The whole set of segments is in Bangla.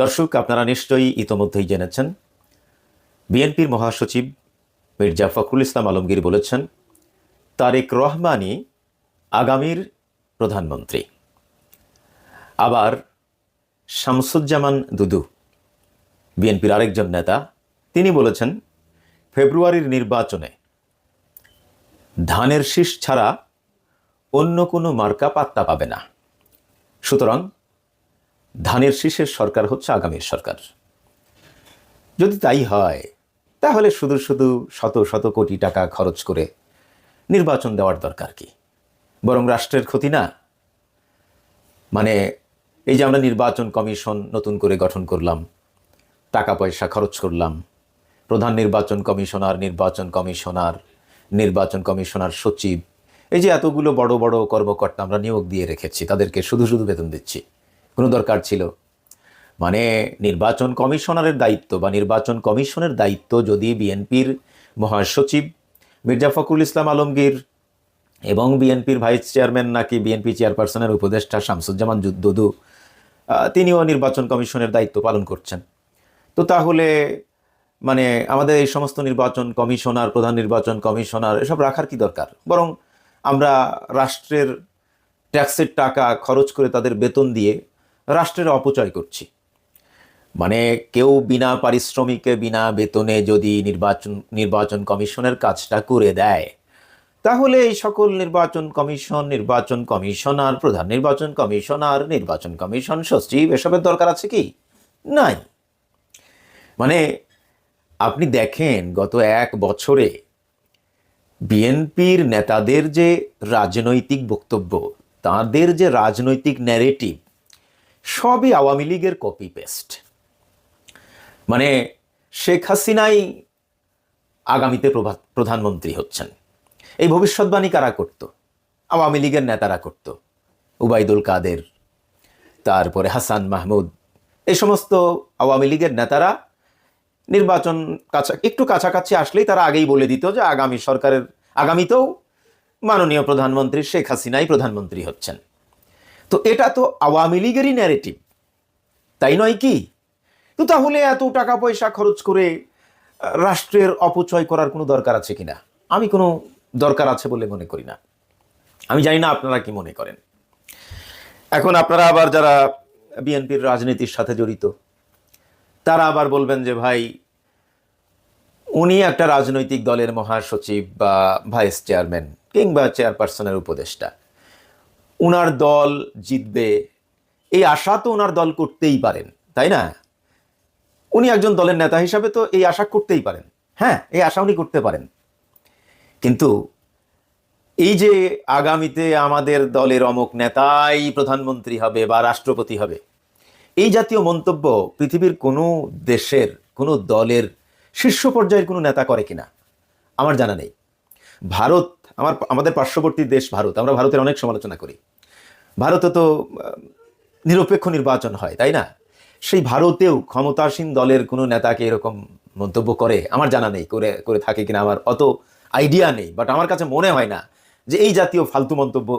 দর্শক, আপনারা নিশ্চয়ই ইতোমধ্যেই জেনেছেন, বিএনপির মহাসচিব মির্জা ফখরুল ইসলাম আলমগীর বলেছেন, তারেক রহমানই আগামীর প্রধানমন্ত্রী। আবার শামসুজ্জামান দুদু, বিএনপির আরেকজন নেতা, তিনি বলেছেন, ফেব্রুয়ারির নির্বাচনে ধানের শীষ ছাড়া অন্য কোনো মার্কা পাত্তা পাবে না। সুতরাং ধানের শীষের সরকার হচ্ছে আগামীর সরকার। যদি তাই হয়, তাহলে শুধু শুধু শত শত কোটি টাকা খরচ করে নির্বাচন দেওয়ার দরকার কি? বরং রাষ্ট্রের ক্ষতি না? মানে এই যে আমরা নির্বাচন কমিশন নতুন করে গঠন করলাম, টাকা পয়সা খরচ করলাম, প্রধান নির্বাচন কমিশনার নির্বাচন কমিশনার নির্বাচন কমিশনার সচিব, এই যে এতগুলো বড় বড় কর্মকর্তা আমরা নিয়োগ দিয়ে রেখেছি, তাদেরকে শুধু শুধু বেতন দিচ্ছি। কোনো দরকার ছিল। মানে নির্বাচন কমিশনারের দায়িত্ব বা নির্বাচন কমিশনের দায়িত্ব যদি বিএনপির মহাসচিব মির্জা ফখরুল ইসলাম আলমগীর এবং বিএনপির ভাইস চেয়ারম্যান নাকি বিএনপি চেয়ারপারসনের উপদেষ্টা শামসুজ্জামান আহ, তিনিও নির্বাচন কমিশনের দায়িত্ব পালন করছেন। তো তাহলে মানে আমাদের এই সমস্ত নির্বাচন কমিশনার প্রধান নির্বাচন কমিশনার এসব রাখার কি দরকার? বরং আমরা রাষ্ট্রের ট্যাক্সের টাকা খরচ করে তাদের বেতন দিয়ে রাষ্ট্রের অপচয় করছি। মানে কেউ বিনা পারিশ্রমিকে, বিনা বেতনে যদি নির্বাচন নির্বাচন কমিশনের কাজটা করে দেয়, তাহলে এই সকল নির্বাচন কমিশন, নির্বাচন কমিশনার, প্রধান নির্বাচন কমিশনার, নির্বাচন কমিশন সচিব, এসবের দরকার আছে কি? নাই। মানে আপনি দেখেন, গত এক বছরে বিএনপির নেতাদের যে রাজনৈতিক বক্তব্য, তাদের যে রাজনৈতিক ন্যারেটিভ সবই আওয়ামী লীগের কপি পেস্ট মানে শেখ হাসিনাই আগামীতে প্রধানমন্ত্রী হচ্ছেন। এই ভবিষ্যৎবাণী কারা করত? আওয়ামী লীগের নেতারা করত। উবাইদুল কাদের, তারপরে হাসান মাহমুদ। এই সমস্ত আওয়ামী লীগের নেতারা নির্বাচন কাছা একটু কাছাকাছি আসলেই তারা আগেই বলে দিত যে আগামী সরকারের আগামীতেও মাননীয় প্রধানমন্ত্রী শেখ হাসিনাই প্রধানমন্ত্রী হচ্ছেন। তো এটা তো আওয়ামী লীগেরই ন্যারেটিভ তাই নয় কি? তো তাহলে এত টাকা পয়সা খরচ করে রাষ্ট্রের অপচয় করার কোনো দরকার আছে কিনা? আমি কোনো দরকার আছে বলে মনে করি না। আমি জানি না আপনারা কি মনে করেন। এখন আপনারা আবার যারা বিএনপির রাজনীতির সাথে জড়িত, তারা আবার বলবেন যে, ভাই, উনি একটা রাজনৈতিক দলের মহাসচিব বা ভাইস চেয়ারম্যান কিংবা চেয়ারপারসনের উপদেষ্টা। উনার দল জিতবে। এই আশা তো ওনার দল করতেই পারেন, তাই না? উনি একজন দলের নেতা হিসাবে তো এই আশা করতেই পারেন। হ্যাঁ এই আশা উনি করতে পারেন। কিন্তু এই যে আগামীতে আমাদের দলের অমুক নেতাই প্রধানমন্ত্রী হবে বা রাষ্ট্রপতি হবে, এই জাতীয় মন্তব্য পৃথিবীর কোনো দেশের, কোনো দলের শীর্ষ পর্যায়ের কোনো নেতা করে কিনা, আমার জানা নেই। ভারত, আমার, আমাদের পার্শ্ববর্তী দেশ ভারত, আমরা ভারতের অনেক সমালোচনা করি। ভারতে তো নিরপেক্ষ নির্বাচন হয়, তাই না? সেই ভারতেও ক্ষমতাসীন দলের কোনো নেতাকে এরকম মন্তব্য করে, আমার জানা নেই, করে করে থাকে কিনা, আমার অত আইডিয়া নেই বাট আমার কাছে মনে হয় না যে এই জাতীয় ফালতু মন্তব্য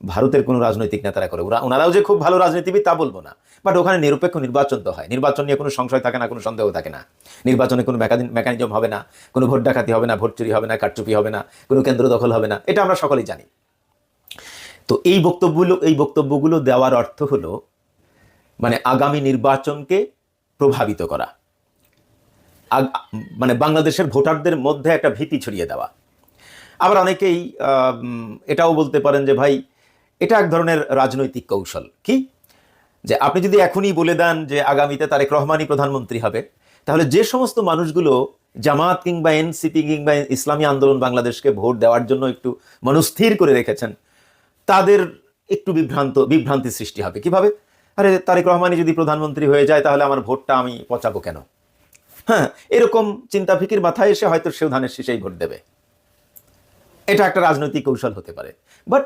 ভারতের কোনো রাজনৈতিক নেতারা করে। ওরা, ওনারাও যে খুব ভালো রাজনীতিবিদ, তা বলব না। বাট ওখানে নিরপেক্ষ নির্বাচন তো হয়। নির্বাচন নিয়ে কোনো সংশয় থাকে না, কোনো সন্দেহ থাকে না। নির্বাচনে কোনো মেকানিজম হবে না, কোনো ভোট ডাকাতি হবে না, ভোট চুরি হবে না কারচুপি হবে না, কোনো কেন্দ্র দখল হবে না, এটা আমরা সকলেই জানি। তো এই বক্তব্যগুলো এই বক্তব্যগুলো দেওয়ার অর্থ হলো মানে আগামী নির্বাচনকে প্রভাবিত করা। মানে বাংলাদেশের ভোটারদের মধ্যে একটা ভীতি ছড়িয়ে দেওয়া। আবার অনেকেই এটাও বলতে পারেন যে, ভাই, এটা এক ধরনের রাজনৈতিক কৌশল। কি? যে আপনি যদি এখনই বলে দেন যে আগামীতে তারেক রহমানই প্রধানমন্ত্রী হবে, তাহলে যে সমস্ত মানুষগুলো জামাত কিংবা এনসিপি কিংবা ইসলামী আন্দোলন বাংলাদেশকে ভোট দেওয়ার জন্য একটু মনস্থির করে রেখেছেন তাদের একটু বিভ্রান্ত বিভ্রান্তি সৃষ্টি হবে। কীভাবে? আরে তারেক রহমানই যদি প্রধানমন্ত্রী হয়ে যায়, তাহলে আমার ভোটটা আমি পচাবো কেন? হ্যাঁ এরকম চিন্তা ফিকির মাথায় এসে হয়তো সেও ধানের শেষেই ভোট দেবে। এটা একটা রাজনৈতিক কৌশল হতে পারে। বাট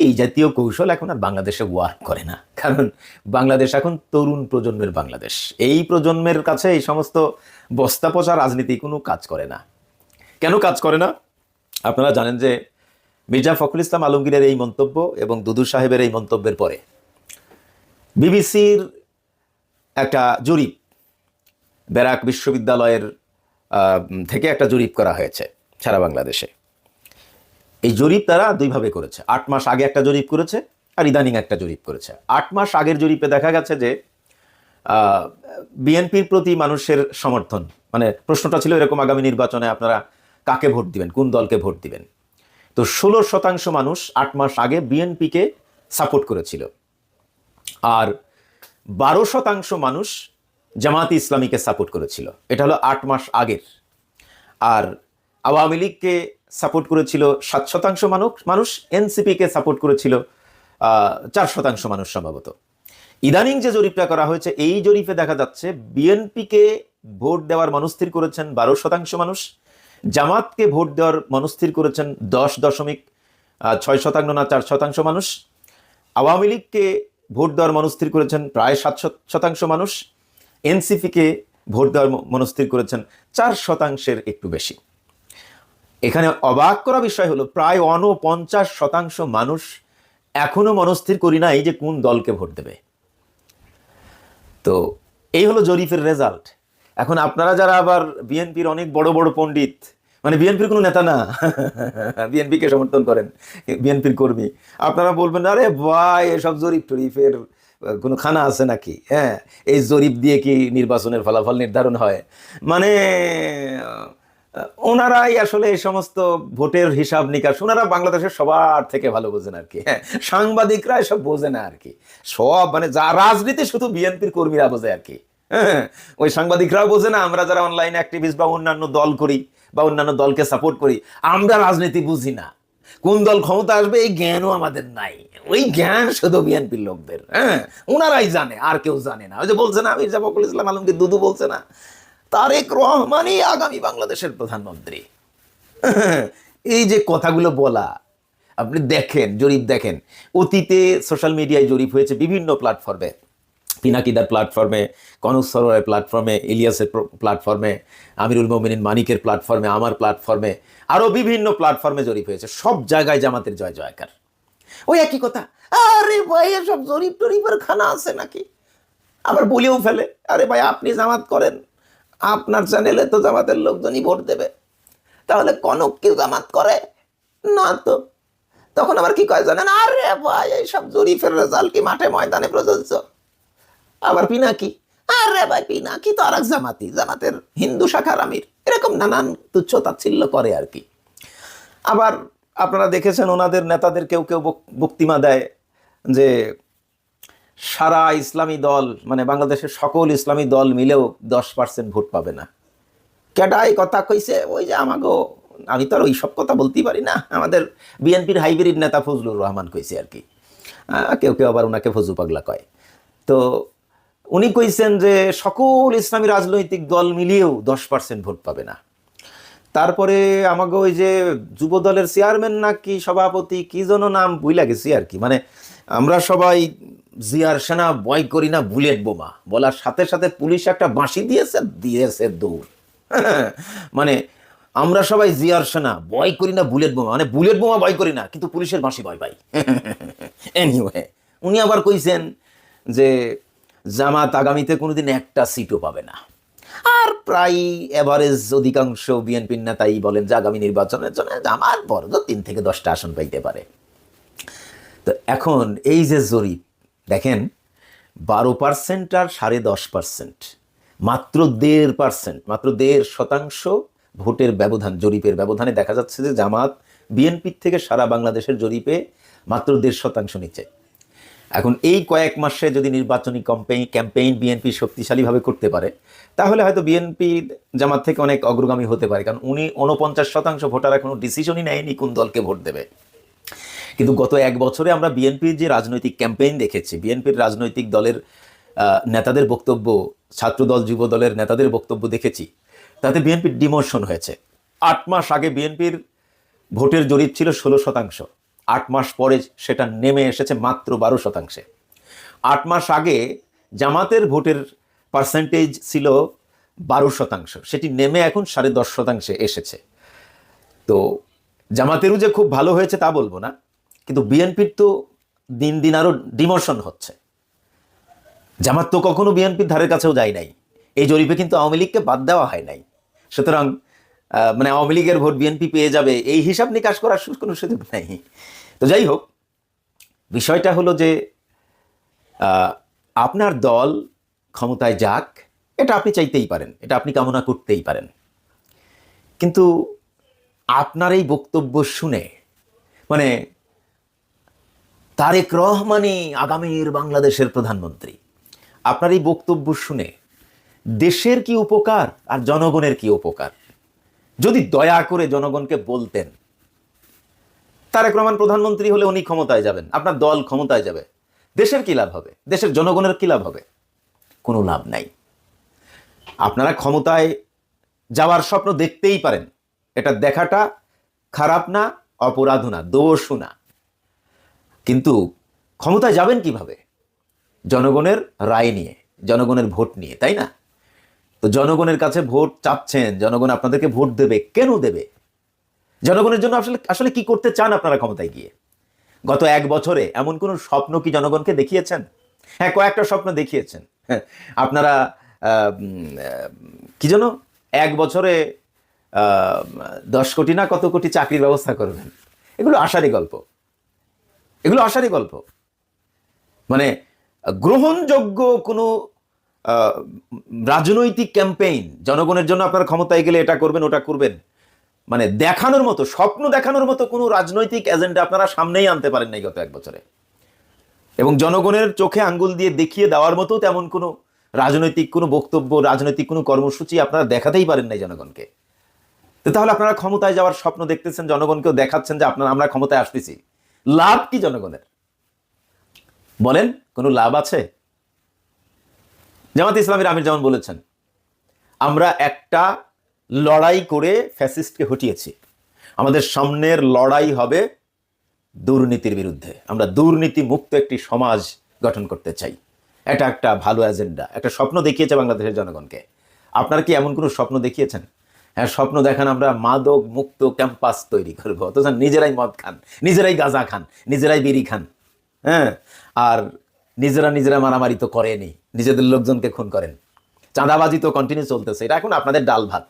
এই জাতীয় কৌশল এখন আর বাংলাদেশে ওয়ার্ক করে না। কারণ বাংলাদেশ এখন তরুণ প্রজন্মের বাংলাদেশ। এই প্রজন্মের কাছে এই সমস্ত বস্তা পচা রাজনীতি কোনো কাজ করে না। কেন কাজ করে না? আপনারা জানেন যে মির্জা ফখরুল ইসলাম আলমগীরের এই মন্তব্য এবং দুদু সাহেবের এই মন্তব্যের পরে। বিবিসির একটা জরিপ ব্যারাক বিশ্ববিদ্যালয়ের থেকে একটা জরিপ করা হয়েছে সারা বাংলাদেশে। এই জরিপ তারা দুইভাবে করেছে। আট মাস আগে একটা জরিপ করেছে আর ইদানিং একটা জরিপ করেছে। আট মাস আগের জরিপে দেখা গেছে যে বিএনপির প্রতি মানুষের সমর্থন মানে প্রশ্নটা ছিল এরকম আগামী নির্বাচনে আপনারা কাকে ভোট দিবেন, কোন দলকে ভোট দিবেন? তো ষোলো শতাংশ মানুষ আট মাস আগে বিএনপিকে সাপোর্ট করেছিল। আর বারো শতাংশ মানুষ জামাত ইসলামীকে সাপোর্ট করেছিল। এটা হলো আট মাস আগের। আর আওয়ামী লীগকে সাপোর্ট করেছিল সাত শতাংশ মানুষ মানুষ, এনসিপিকে সাপোর্ট করেছিল চার শতাংশ মানুষ সম্ভবত। ইদানিং যে জরিপটা করা হয়েছে, এই জরিপে দেখা যাচ্ছে বিএনপিকে ভোট দেওয়ার মনস্থির করেছেন বারো শতাংশ মানুষ জামাতকে ভোট দেওয়ার মনস্থির করেছেন দশ দশমিক ছয় শতাংশ না চার শতাংশ মানুষ। আওয়ামী লীগকে ভোট দেওয়ার মনস্থির করেছেন প্রায় সাত শতাংশ মানুষ। এনসিপিকে ভোট দেওয়ার মনস্থির করেছেন চার শতাংশের একটু বেশি। এখানে অবাক করা বিষয় হলো প্রায় অনপঞ্চাশ শতাংশ মানুষ এখনও মনস্থির করি নাই যে কোন দলকে ভোট দেবে। তো এই হলো জরিফের রেজাল্ট। এখন আপনারা যারা আবার বিএনপির অনেক বড় বড় পণ্ডিত মানে বিএনপির কোনো নেতা না বিএনপিকে সমর্থন করেন বিএনপির কর্মী, আপনারা বলবেন, আরে ভাই, এসব জরিপ টরিপের কোনো খানা আছে নাকি? হ্যাঁ এই জরিপ দিয়ে কি নির্বাচনের ফলাফল নির্ধারণ হয়? মানে ওনারাই আসলে এই সমস্ত ভোটের হিসাব নিকাশ, ওনারা বাংলাদেশের সবার থেকে ভালো বোঝেন আর কি হ্যাঁ সাংবাদিকরা এসব বোঝে না আর কি, সব মানে যা রাজনীতি শুধু বিএনপির কর্মীরা বোঝে আর কি। ওই সাংবাদিকরাও বোঝে না, আমরা যারা অনলাইন অ্যাক্টিভিস্ট বা অন্যান্য দল করি বা অন্যান্য দলকে সাপোর্ট করি, আমরা রাজনীতি বুঝি না। কোন দল ক্ষমতা আসবে, এই জ্ঞানও আমাদের নাই। ওই জ্ঞান শুধু বিএনপির লোকদের হ্যাঁ ওনারাই জানে, আর কেউ জানে না। ওই যে বলছে না, মির্জা ফখরুল ইসলাম আলমগীর দুদু বলছে না, তারেক রহমানই আগামী বাংলাদেশের প্রধানমন্ত্রী। এই যে কথাগুলো বলা, আপনি দেখেন, জরিপ দেখেন, অতীতে সোশ্যাল মিডিয়ায় জরিপ হয়েছে বিভিন্ন প্ল্যাটফর্মে পিনাকিদার প্ল্যাটফর্মে কনক সরোয়ারের প্ল্যাটফর্মে ইলিয়াসের প্ল্যাটফর্মে আমিরুল মোমিনিন মানিকের প্ল্যাটফর্মে আমার প্ল্যাটফর্মে আরও বিভিন্ন প্ল্যাটফর্মে জরিপ হয়েছে। সব জায়গায় জামাতের জয় জয়কার। ওই একই কথা, আরে ভাই, এসব জরিপ টরিপের খানা আছে নাকি? আবার বলেও ফেলে, আরে ভাই, আপনি জামাত করেন, আপনার চ্যানেলে তো জামাতের লোকজনই ভোট দেবে। তাহলে কনক কেউ জামাত করে? না তো। তখন আবার কি কয় জানেন? আরে ভাই, এইসব জরিফের রেজাল্ট কি মাঠে ময়দানে প্রযোজ্য? আবার পিনাকি। আরে ভাই, পিনাকি তো আর এক জামাতি, জামাতের হিন্দু শাখার আমির এরকম নানান তুচ্ছ তাচ্ছিল্য করে আর কি। আবার আপনারা দেখেছেন ওনাদের নেতাদের কেউ কেউ বক্তিমা দেয় যে সারা ইসলামী দল মানে বাংলাদেশের সকল ইসলামী দল মিলেও দশ পার্সেন্ট ভোট পাবে না। কেডাই কথা কইছে, ওই যে আমাগো, আমি তো আর ওই সব কথা বলতেই পারি না। আমাদের বিএনপির হাইব্রিড নেতা ফজলুর রহমান কইছে আর কি। কেউ কেউ আবার ওনাকে ফজু পাগলা কয়। তো উনি কইছেন যে সকল ইসলামী রাজনৈতিক দল মিলিয়েও দশ পার্সেন্ট ভোট পাবে না। তারপরে আমাকে ওই যে যুব দলের চেয়ারম্যান নাকি সভাপতি কি যেন নাম বুইলা গেছি আর কি। মানে আমরা সবাই জিয়ার সেনা বয় করি না বুলেট বোমা। বলার সাথে সাথে পুলিশ একটা বাঁশি দিয়েছে দিয়েছে দৌড়। মানে আমরা সবাই জিয়ার সেনা বয় করি না বুলেট বোমা। মানে বুলেট বোমা বয় করি না, কিন্তু পুলিশের বাঁশি ভয় পাই। এনিওয়ে উনি আবার কইছেন যে জামাত আগামীতে কোনোদিন একটা সিটও পাবে না। আর প্রায় এভারেজ অধিকাংশ বিএনপির নেতাই বলেন যে আগামী নির্বাচনের জন্য জামাত বড় তিন থেকে দশটা আসন পাইতে পারে। তো এখন এই যে জরিপ, দেখেন, বারো পার্সেন্ট আর সাড়ে দশ পার্সেন্ট মাত্র দেড় পার্সেন্ট মাত্র দেড় শতাংশ ভোটের ব্যবধান, জরিপের ব্যবধানে দেখা যাচ্ছে যে জামাত বিএনপির থেকে সারা বাংলাদেশের জরিপে মাত্র দেড় শতাংশ নিচে। এখন এই কয়েক মাসে যদি নির্বাচনী ক্যাম্পেইন ক্যাম্পেইন বিএনপি শক্তিশালীভাবে করতে পারে, তাহলে হয়তো বিএনপি জামাত থেকে অনেক অগ্রগামী হতে পারে। কারণ উনি উনপঞ্চাশ শতাংশ ভোটার এখনও ডিসিশনই নেয়নি কোন দলকে ভোট দেবে। কিন্তু গত এক বছরে আমরা বিএনপির যে রাজনৈতিক ক্যাম্পেইন দেখেছি বিএনপির রাজনৈতিক দলের নেতাদের বক্তব্য, ছাত্রদল, যুব দলের নেতাদের বক্তব্য দেখেছি, তাতে বিএনপির ডিমোশন হয়েছে। আট মাস আগে বিএনপির ভোটের জরিপ ছিল ষোলো শতাংশ। আট মাস পরে সেটা নেমে এসেছে মাত্র বারো শতাংশে। আট মাস আগে জামাতের ভোটের পার্সেন্টেজ ছিল বারো শতাংশ। সেটি নেমে এখন সাড়ে দশ শতাংশে এসেছে। তো জামাতেরও যে খুব ভালো হয়েছে তা বলব না, কিন্তু বিএনপির তো দিন দিন আরও ডিমোশন হচ্ছে। জামাত তো কখনো বিএনপির ধারের কাছেও যায় নাই। এই জরিপে কিন্তু আওয়ামী লীগকে বাদ দেওয়া হয় নাই। সুতরাং মানে আওয়ামী লীগের ভোট বিএনপি পেয়ে যাবে, এই হিসাব নিকাশ করার কোনো সুযোগ নাই। তো যাই হোক, বিষয়টা হলো যে আপনার দল ক্ষমতায় যাক, এটা আপনি চাইতেই পারেন, এটা আপনি কামনা করতেই পারেন। কিন্তু আপনার এই বক্তব্য শুনে মানে তারেক রহমানই আগামীর বাংলাদেশের প্রধানমন্ত্রী। আপনার এই বক্তব্য শুনে দেশের কি উপকার আর জনগণের কি উপকার? যদি দয়া করে জনগণকে বলতেন, তারেক রহমান প্রধানমন্ত্রী হলে উনি ক্ষমতায় যাবেন, আপনার দল ক্ষমতায় যাবে, দেশের কি লাভ হবে? দেশের জনগণের কি লাভ হবে? কোনো লাভ নাই। আপনারা ক্ষমতায় যাওয়ার স্বপ্ন দেখতেই পারেন। এটা দেখাটা খারাপ না, অপরাধ না, দোষও না। কিন্তু ক্ষমতায় যাবেন কীভাবে? জনগণের রায় নিয়ে, জনগণের ভোট নিয়ে, তাই না? তো জনগণের কাছে ভোট চাচ্ছেন জনগণ আপনাদেরকে ভোট দেবে কেন দেবে? জনগণের জন্য আসলে আসলে কি করতে চান আপনারা ক্ষমতায় গিয়ে? গত এক বছরে এমন কোনো স্বপ্ন কি জনগণকে দেখিয়েছেন? হ্যাঁ কয়েকটা স্বপ্ন দেখিয়েছেন। হ্যাঁ, আপনারা কি যেন এক বছরে দশ কোটি না কত কোটি চাকরির ব্যবস্থা করবেন? এগুলো আশারই গল্প। এগুলো আশারই গল্প। মানে গ্রহণযোগ্য কোনো রাজনৈতিক ক্যাম্পেইন, জনগণের জন্য আপনার ক্ষমতায় গেলে এটা করবেন, ওটা করবেন। মানে দেখানোর মতো, স্বপ্ন দেখানোর মতো কোনো রাজনৈতিক এজেন্ডা আপনারা সামনেই আনতে পারেন নাই গত এক বছরে। এবং জনগণের চোখে আঙ্গুল দিয়ে দেখিয়ে দেওয়ার মতো তেমন কোনো রাজনৈতিক কোনো বক্তব্য, রাজনৈতিক কোনো কর্মসূচি আপনারা দেখাতেই পারেন নাই জনগণকে। তো তাহলে আপনারা ক্ষমতায় যাওয়ার স্বপ্ন দেখতেছেন, জনগণকেও দেখাচ্ছেন যে আপনারা, আমরা ক্ষমতায় আসতেছি। লাভ কি জনগণের? বলেন, কোনো লাভ আছে? জামাত ইসলামের আমির যেমন বলেছেন, আমরা একটা লড়াই করে ফ্যাসিস্টকে হটিয়েছি। আমাদের সামনের লড়াই হবে দুর্নীতির বিরুদ্ধে। আমরা দুর্নীতি মুক্ত একটি সমাজ গঠন করতে চাই। এটা একটা ভালো এজেন্ডা একটা স্বপ্ন দেখিয়েছে বাংলাদেশের জনগণকে। আপনারা কি এমন কোনো স্বপ্ন দেখিয়েছেন? হ্যাঁ স্বপ্ন দেখান আমরা মাদক মুক্ত ক্যাম্পাস তৈরি করব। অথচ নিজেরাই মদ খান, নিজেরাই গাঁজা খান, নিজেরাই বিড়ি খান হ্যাঁ? আর নিজেরা নিজেরা মারামারি তো করেনি। নিজেদের লোকজনকে খুন করেন। চাঁদাবাজি তো কন্টিনিউ চলতেছে। এটা এখন আপনাদের ডাল ভাত।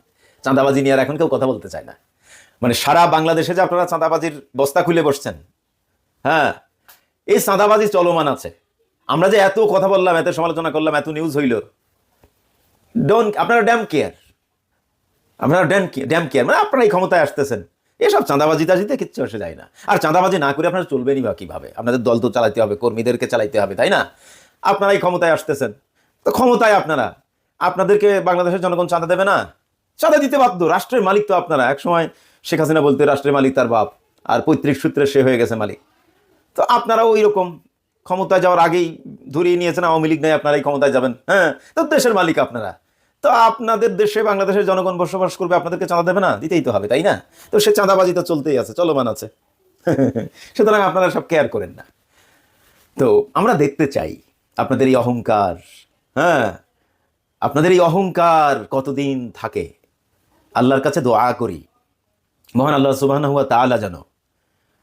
চাঁদাবাজি নিয়ে আর এখন কেউ কথা বলতে চায় না। মানে সারা বাংলাদেশে যে আপনারা চাঁদাবাজির বস্তা খুলে বসছেন হ্যাঁ এই চাঁদাবাজি চলমান আছে। আমরা যে এত কথা বললাম, এত সমালোচনা করলাম, এত নিউজ হইল। ডোন্ট আপনারা ড্যাম কেয়ার আপনারা ড্যাম ড্যাম কেয়ার মানে আপনারা এই ক্ষমতায় আসতেছেন। এসব চাঁদাবাজি টাজিতে কিচ্ছু আসে যায় না। আর চাঁদাবাজি না করে আপনারা চলবেনই বা কীভাবে? আপনাদের দল তো চালাইতে হবে, কর্মীদেরকে চালাইতে হবে, তাই না? আপনারা এই ক্ষমতায় আসতেছেন। তো ক্ষমতায় আপনারা। আপনাদেরকে বাংলাদেশের জনগণ চাঁদা দেবে না? চাঁদা দিতে বাধ্য। রাষ্ট্রের মালিক তো আপনারা। একসময় শেখ হাসিনা বলতে, রাষ্ট্রের মালিক তার বাপ। আর পৈতৃক সূত্রে সে হয়ে গেছে মালিক। তো আপনারাও ওই রকম ক্ষমতায় যাওয়ার আগেই ধরিয়ে নিয়েছেন, আওয়ামী লীগ নাই, আপনারাই ক্ষমতায় যাবেন। হ্যাঁ তো দেশের মালিক আপনারা। তো আপনাদের দেশে বাংলাদেশের জনগণ বসবাস করবে, আপনাদেরকে চাঁদা দেবে না? দিতেই তো হবে, তাই না? তো সে চাঁদাবাজি তো চলতেই আছে, চলমান আছে। সুতরাং আপনারা সব কেয়ার করেন না। তো আমরা দেখতে চাই আপনাদের এই অহংকার হ্যাঁ? আপনাদের এই অহংকার কতদিন থাকে? আল্লাহর কাছে দোয়া করি। মহান আল্লাহ সুবাহ হুয়া তাআলা যেন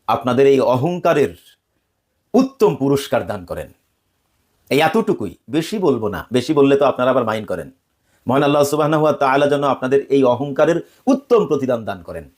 আপনাদের এই অহংকারের উত্তম পুরস্কার দান করেন। এই এতটুকুই, বেশি বলব না, বেশি বললে তো আপনারা আবার মাইন্ড করেন। মহান আল্লাহ সুবাহ হুয়া তাআলা যেন আপনাদের এই অহংকারের উত্তম প্রতিদান দান করেন।